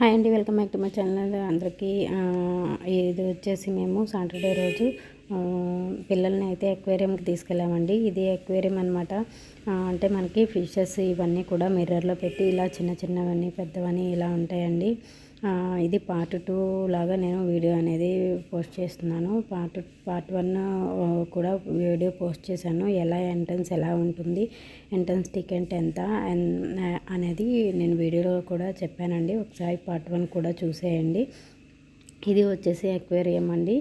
Hi అండి welcome back to my channel. అందరికీ ఇది వచ్చేసి మేము సాటర్డే రోజు పిల్లల్ని అయితే ఎక్వేరియంకి తీసుకెళ్ళామండి. ఇది ఎక్వేరియం అనమాట అంటే మనకి ఫిషెస్ ఇవన్నీ కూడా మిర్రర్లో పెట్టి ఇలా చిన్న చిన్నవన్నీ పెద్దవన్నీ ఇలా ఉంటాయండి. ఇది పార్ట్ టూ లాగా నేను వీడియో అనేది పోస్ట్ చేస్తున్నాను. పార్ట్ పార్ట్ వన్ కూడా వీడియో పోస్ట్ చేశాను. ఎలా ఎంట్రన్స్ ఎలా ఉంటుంది ఎంట్రన్స్ టికెట్ ఎంత అనేది నేను వీడియోలో కూడా చెప్పానండి. ఒకసారి పార్ట్ వన్ కూడా చూసేయండి. ఇది వచ్చేసి ఎక్వేరియం అండి.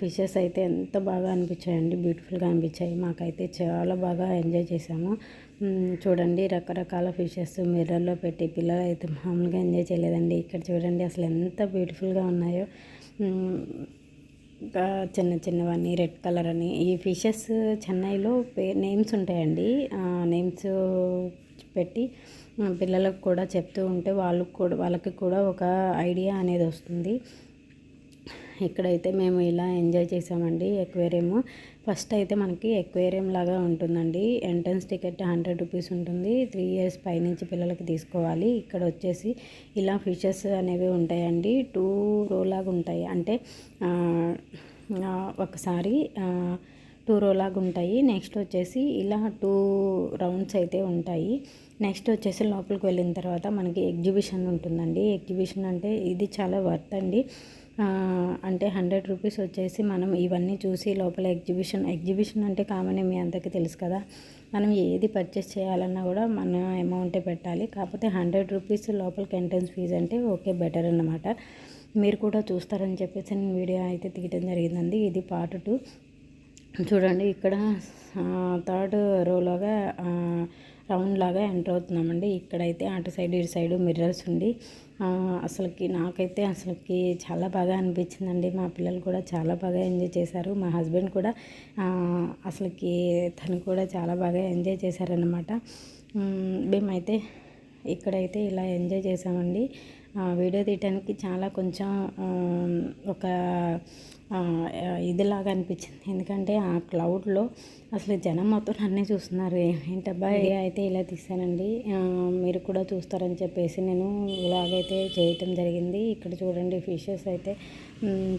ఫిషెస్ అయితే ఎంత బాగా అనిపించాయండి. బ్యూటిఫుల్గా అనిపించాయి. మాకైతే చాలా బాగా ఎంజాయ్ చేసాము చూడండి రకరకాల ఫిషెస్ మిర్రర్లో పెట్టి పిల్లలు అయితే మామూలుగా ఎంజాయ్ చేయలేదండి. ఇక్కడ చూడండి అసలు ఎంత బ్యూటిఫుల్గా ఉన్నాయో. ఇంకా చిన్న చిన్నవన్నీ రెడ్ కలర్ అని. ఈ ఫిషెస్ చెన్నైలో పే నేమ్స్ ఉంటాయండి. నేమ్స్ పెట్టి పిల్లలకు కూడా చెప్తూ ఉంటే వాళ్ళకు కూడా వాళ్ళకి కూడా ఒక ఐడియా అనేది వస్తుంది. ఇక్కడైతే మేము ఇలా ఎంజాయ్ చేసామండి ఎక్వేరియము ఫస్ట్ అయితే మనకి ఎక్వేరియం లాగా ఉంటుందండి. ఎంట్రన్స్ టికెట్ హండ్రెడ్ రూపీస్ ఉంటుంది. త్రీ ఇయర్స్ పైనుంచి పిల్లలకి తీసుకోవాలి. ఇక్కడ వచ్చేసి ఇలా ఫిషెస్ అనేవి ఉంటాయండి. టూ రో లాగా ఉంటాయి. అంటే ఒకసారి టూ రో లాగా ఉంటాయి. నెక్స్ట్ వచ్చేసి ఇలా టూ రౌండ్స్ అయితే ఉంటాయి. నెక్స్ట్ వచ్చేసి లోపలికి వెళ్ళిన తర్వాత మనకి ఎగ్జిబిషన్ ఉంటుందండి. ఎగ్జిబిషన్ అంటే ఇది చాలా వర్త్ అండి. అంటే హండ్రెడ్ రూపీస్ వచ్చేసి మనం ఇవన్నీ చూసి లోపల ఎగ్జిబిషన్ ఎగ్జిబిషన్ అంటే కామనే మీ అందరికీ తెలుసు కదా. మనం ఏది పర్చేస్ చేయాలన్నా కూడా మన అమౌంటే పెట్టాలి. కాకపోతే హండ్రెడ్ రూపీస్ లోపలికి ఎంట్రన్స్ ఫీజు అంటే ఓకే బెటర్ అన్నమాట. మీరు కూడా చూస్తారని చెప్పేసి నేను వీడియో అయితే తీయడం జరిగిందండి. ఇది పార్ట్ టూ. చూడండి ఇక్కడ థర్డ్ రోలోగా రౌండ్ లాగా ఎంటర్ అవుతున్నామండి. ఇక్కడైతే అటు సైడ్ ఇటు సైడ్ మిర్రర్స్ ఉండి అసలుకి నాకైతే అసలుకి చాలా బాగా అనిపించిందండి. మా పిల్లలు కూడా చాలా బాగా ఎంజాయ్ చేశారు. మా హస్బెండ్ కూడా అసలుకి తను కూడా చాలా బాగా ఎంజాయ్ చేశారనమాట మేమైతే ఇక్కడైతే ఇలా ఎంజాయ్ చేసామండి వీడియో తీయటానికి చాలా కొంచెం ఒక ఇదిలాగా అనిపించింది. ఎందుకంటే ఆ క్లౌడ్లో అసలు జనం మొత్తం అన్నీ చూస్తున్నారు. ఏంటబ్బా అయితే ఇలా తీసానండి మీరు కూడా చూస్తారని చెప్పేసి నేను ఇలాగైతే చేయటం జరిగింది. ఇక్కడ చూడండి ఫిషెస్ అయితే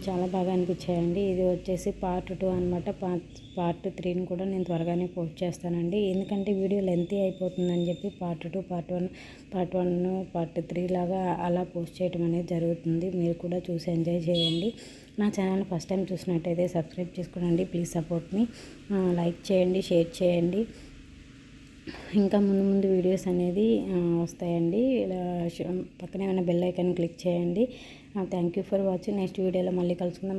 చాలా బాగా అనిపించాయండి. ఇది వచ్చేసి పార్ట్ టూ అనమాట పార్ట్ పార్ట్ త్రీని కూడా నేను త్వరగానే పోస్ట్ చేస్తానండి. ఎందుకంటే వీడియో లెంతీ అయిపోతుందని చెప్పి part two part one part one part three లాగా అలా పోస్ట్ చేయడం అనేది జరుగుతుంది. మీరు కూడా చూసి ఎంజాయ్ చేయండి. నా ఛానల్ ఫస్ట్ ఫస్ట్ టైం చూసినట్టయితే సబ్స్క్రైబ్ చేసుకోండి ప్లీజ్ సపోర్ట్ మీ లైక్ చేయండి షేర్ చేయండి. ఇంకా ముందు ముందు వీడియోస్ అనేది వస్తాయండి. పక్కనే ఉన్న బెల్ ఐకాన్ క్లిక్ చేయండి. Thank you for watching next వీడియోలో మళ్ళీ కలుసుకుందాం.